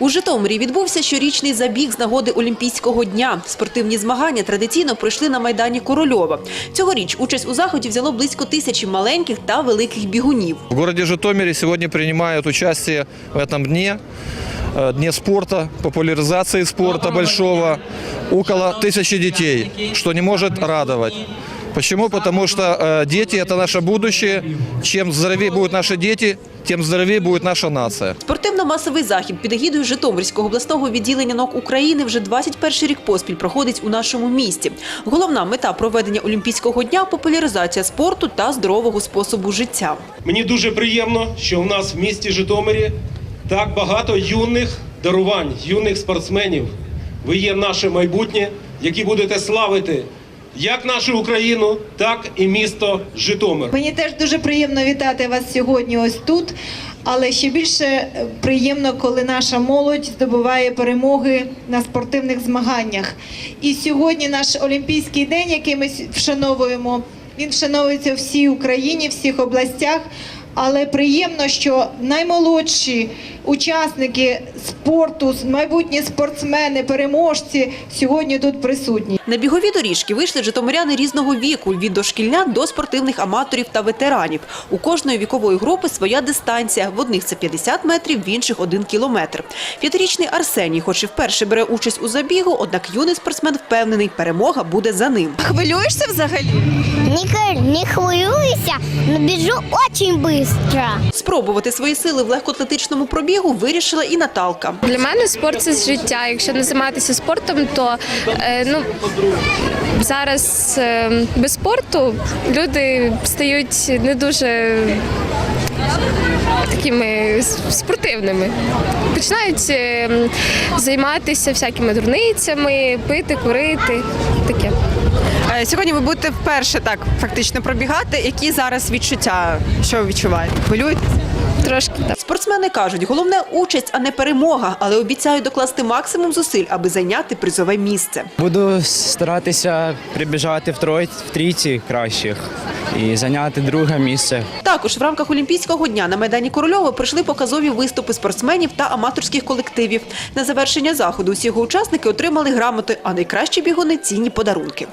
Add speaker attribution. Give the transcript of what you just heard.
Speaker 1: У Житомирі відбувся щорічний забіг з нагоди Олімпійського дня. Спортивні змагання традиційно пройшли на майдані Корольова. Цьогоріч участь у заході взяло близько тисячі маленьких та великих бігунів.
Speaker 2: В городе Житомире сегодня принимают участие в этом дне, э, дне спорта, популяризации спорта большого, около тысячи детей, что не может радовать. Почему? Потому что э, дети – это наше будущее. Чем здоровее будут наши дети, тем здоровее будет наша нация.
Speaker 1: Спортивно-масовий захід під егідою Житомирського обласного відділення НОК України вже 21 рік поспіль проходить у нашому місті. Головна мета проведення Олімпійського дня – популяризація спорту та здорового способу життя.
Speaker 3: Мені дуже приємно, що в нас в місті Житомирі так багато юних дарувань, юних спортсменів. Ви є наше майбутнє, які будете славити як нашу Україну, так і місто Житомир.
Speaker 4: Мені теж дуже приємно вітати вас сьогодні ось тут. Але ще більше е, приємно, коли наша молодь здобуває перемоги на спортивних змаганнях. І сьогодні наш Олімпійський день, який ми вшановуємо, він вшановується всій Україні, всіх областях. Але приємно, що наймолодші учасники спорту, майбутні спортсмени, переможці сьогодні тут присутні.
Speaker 1: На бігові доріжки вийшли житомиряни різного віку – від дошкільнят до спортивних аматорів та ветеранів. У кожної вікової групи своя дистанція. В одних це 50 метрів, в інших – 1 кілометр. П'ятирічний Арсеній, хоч і вперше бере участь у забігу, однак юний спортсмен впевнений – перемога буде за ним.
Speaker 5: Хвилюєшся взагалі?
Speaker 6: Не, не хвилююся, но біжу очень быстро.
Speaker 1: Спробувати свої сили в легкоатлетичному пробігу вирішила і Наталка.
Speaker 7: Для мене спорт це життя. Якщо не займатися спортом, то е, ну зараз е, без спорту люди стають не дуже такими спортивними. Починають е, займатися всякими дурницями, пити, курити. Таке.
Speaker 5: Е, Сьогодні ви будете вперше так фактично пробігати. Які зараз відчуття? Що ви відчуваєте? Хвилюєтесь?
Speaker 7: Трошки так.
Speaker 1: Спортсмени кажуть, головне – участь, а не перемога, але обіцяють докласти максимум зусиль, аби зайняти призове місце.
Speaker 8: Буду старатися прибіжати в трой в трійці кращих і зайняти друге місце.
Speaker 1: Також в рамках Олімпійського дня на Майдані Корольова прийшли показові виступи спортсменів та аматорських колективів. На завершення заходу усі його учасники отримали грамоти, а найкращі бігуни – цінні подарунки.